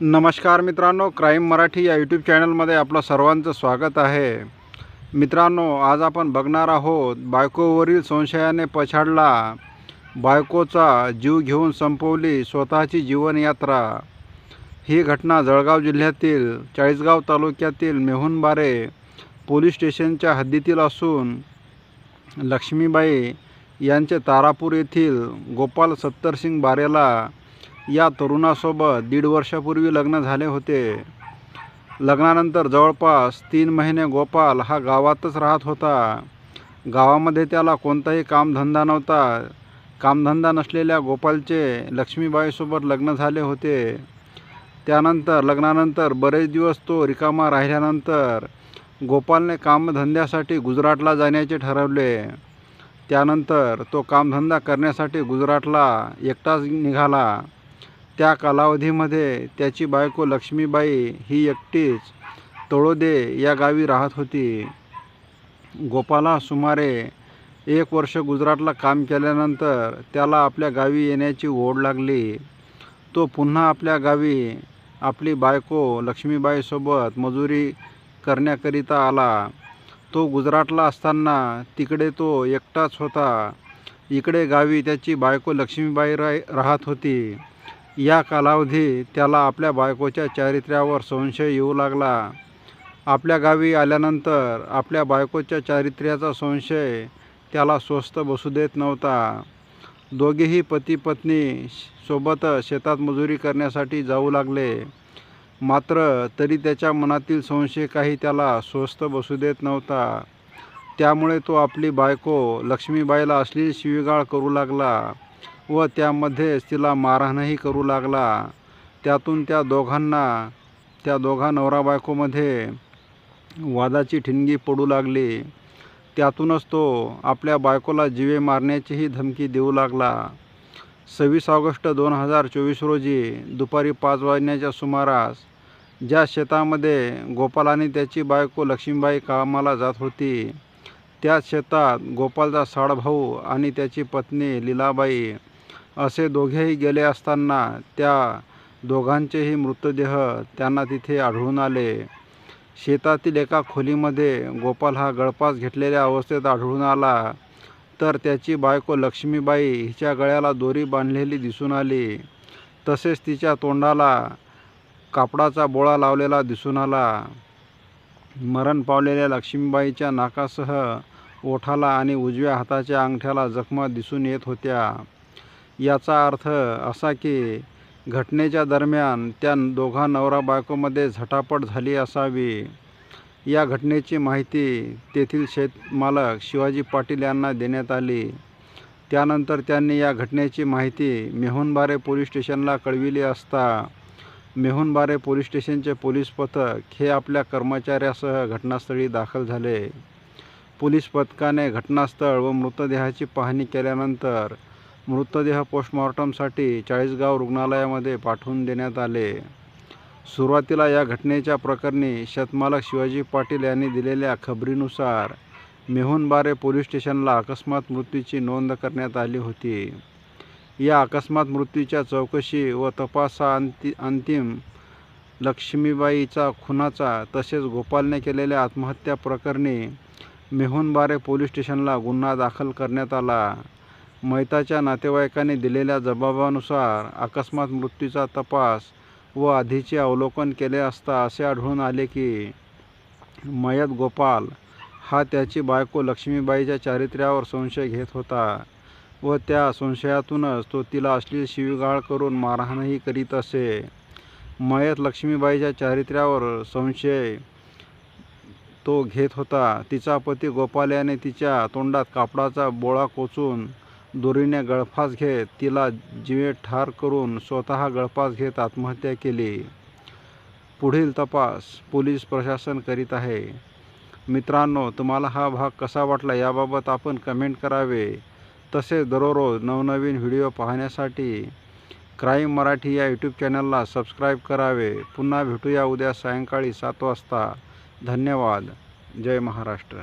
नमस्कार मित्रांनो क्राईम मराठी या यूट्यूब चॅनलमध्ये आपलं सर्वांचं स्वागत आहे. मित्रांनो आज आपण बघणार आहोत बायकोवरील संशयाने पछाडला बायकोचा जीव घेऊन संपवली स्वतःची जीवनयात्रा. ही घटना जळगाव जिल्ह्यातील चाळीसगाव तालुक्यातील मेहुणबारे पोलीस स्टेशनच्या हद्दीतील असून लक्ष्मीबाई यांचे तारापूर येथील गोपाल सत्तरसिंग बारेला या तरुणासोबत दीड वर्षापूर्वी लग्न झाले होते. लग्नानंतर जवळपास तीन महिने गोपाल हा गावातच राहत होता. गावामध्ये त्याला कोणताही कामधंदा नव्हता. कामधंदा नसलेल्या गोपालचे लक्ष्मीबाईसोबत लग्न झाले होते. त्यानंतर लग्नानंतर बरेच दिवस तो रिकामा राहिल्यानंतर गोपालने कामधंद्यासाठी गुजरातला जाण्याचे ठरवले. त्यानंतर तो कामधंदा करण्यासाठी गुजरातला एकटाच निघाला. त्या कालावधीमध्ये त्याची बायको लक्ष्मीबाई ही एकटीच तळोदे या गावी राहत होती. गोपाला सुमारे एक वर्ष गुजरातला काम केल्यानंतर त्याला आपल्या गावी येण्याची ओढ लागली. तो पुन्हा आपल्या गावी आपली बायको लक्ष्मीबाईसोबत मजुरी करण्याकरिता आला. तो गुजरातला असताना तिकडे तो एकटाच होता. इकडे गावी त्याची बायको लक्ष्मीबाई राय राहत होती. या कालावधी त्याला आपल्या बायकोच्या चारित्र्यावर संशय येऊ लागला. आपल्या गावी आल्यानंतर आपल्या बायकोच्या चारित्र्याचा संशय त्याला स्वस्त बसू देत नव्हता. दोघेही पती पत्नी सोबत शेतात मजुरी करण्यासाठी जाऊ लागले. मात्र तरी त्याच्या मनातील संशय काही त्याला स्वस्त बसू देत नव्हता. त्यामुळे तो आपली बायको लक्ष्मीबाईला असली शिवीगाळ करू लागला. व त्यामध्येच तिला मारहाणही करू लागला. त्यातून त्या दोघांना त्या दोघा नवरा बायकोमध्ये वादाची ठिणगी पडू लागली. त्यातूनच तो आपल्या बायकोला जीवे मारण्याचीही धमकी देऊ लागला. सव्वीस ऑगस्ट दोन हजार चोवीस रोजी दुपारी पाच वाजण्याच्या सुमारास ज्या शेतामध्ये गोपाल आणि त्याची बायको लक्ष्मीबाई कामाला जात होती त्या शेतात गोपालचा साडभाऊ आणि त्याची पत्नी लीलाबाई असे दोघेही गेले असताना त्या दोघांचेही मृतदेह त्यांना तिथे आढळून आले. शेतातील एका खोलीमध्ये गोपाल हा गळपास घेतलेल्या अवस्थेत आढळून आला. तर त्याची बायको लक्ष्मीबाई हिच्या गळ्याला दोरी बांधलेली दिसून आली. तसेच तिच्या तोंडाला कापडाचा बोळा लावलेला दिसून आला. मरण पावलेल्या लक्ष्मीबाईच्या नाकासह ओठाला आणि उजव्या हाताच्या अंगठ्याला जखमा दिसून येत होत्या. याचा अर्थ असा की घटनेच्या दरम्यान त्या दोघा नवरा बायकोमध्ये झटापट झाली असावी. या घटनेची माहिती तेथील शेतमालक शिवाजी पाटील यांना देण्यात आली. त्यानंतर त्यांनी या घटनेची माहिती मेहुणबारे पोलीस स्टेशनला कळविली असता. मेहुणबारे पोलीस स्टेशनचे पोलीस पथक हे आपल्या कर्मचाऱ्यासह घटनास्थळी दाखल झाले. पोलीस पथकाने घटनास्थळ व मृतदेहाची पाहणी केल्यानंतर मृतदेह पोस्टमॉर्टमसाठी चाळीसगाव रुग्णालयामध्ये पाठवून देण्यात आले. सुरुवातीला या घटनेच्या प्रकरणी शतमालक शिवाजी पाटील यांनी दिलेल्या खबरीनुसार मेहुणबारे पोलीस स्टेशनला अकस्मात मृत्यूची नोंद करण्यात आली होती. या अकस्मात मृत्यूच्या चौकशी व तपासा अंति अंतिम लक्ष्मीबाईचा खुनाचा तसेच गोपालने केलेल्या आत्महत्या प्रकरणी मेहुणबारे पोलीस स्टेशनला गुन्हा दाखल करण्यात आला. मैताच्या नातेवाईकांनी दिलेल्या जबाबानुसार अकस्मात मृत्यूचा तपास व आधीचे अवलोकन केले असता असे आढळून आले की मयत गोपाल हा त्याची बायको लक्ष्मीबाईच्या चारित्र्यावर संशय घेत होता व त्या संशयातूनच तो तिला अश्लील शिवीगाळ करून मारहाणही करीत असे. मयत लक्ष्मीबाईच्या चारित्र्यावर संशय तो घेत होता. तिचा पती गोपाल याने तिच्या तोंडात कापडाचा बोळा कोचून दोरीने गळफास घेत तिला जीवे ठार करून स्वतः गळफास घेत आत्महत्या केली. पुढील तपास पोलीस प्रशासन करीत आहे. मित्रांनो तुम्हाला हा भाग कसा वाटला याबाबत आपण कमेंट करावे. तसेच दररोज नवनवीन व्हिडिओ पाहण्यासाठी क्राईम मराठी या यूट्यूब चॅनलला सबस्क्राईब करावे. पुन्हा भेटूया उद्या सायंकाळी सात वाजता. धन्यवाद. जय महाराष्ट्र.